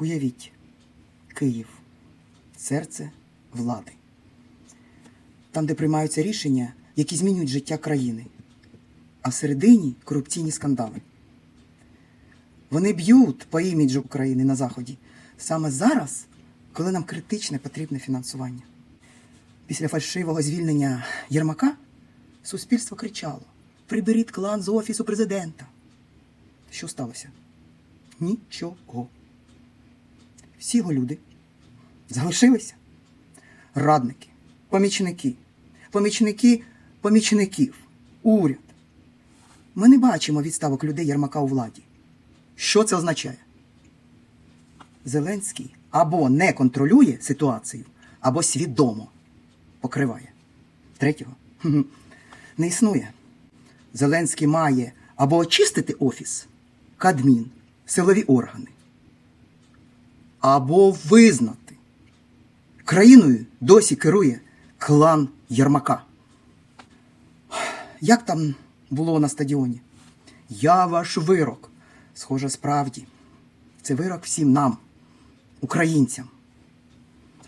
Уявіть, Київ серце влади. Там, де приймаються рішення, які змінюють життя країни. А всередині корупційні скандали. Вони б'ють по іміджу України на Заході саме зараз, коли нам критичне потрібне фінансування. Після фальшивого звільнення Єрмака суспільство кричало: приберіть клан з офісу президента. Що сталося? Нічого. Всі його люди залишилися. Радники, помічники, помічники помічників, уряд. Ми не бачимо відставок людей Єрмака у владі. Що це означає? Зеленський або не контролює ситуацію, або свідомо покриває. Третього не існує. Зеленський має або очистити офіс, Кадмін, силові органи, або визнати. Країною досі керує клан Єрмака. Як там було на стадіоні? Я ваш вирок. Схоже, справді. Це вирок всім нам, українцям.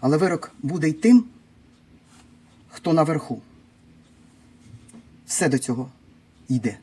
Але вирок буде й тим, хто наверху. Все до цього йде.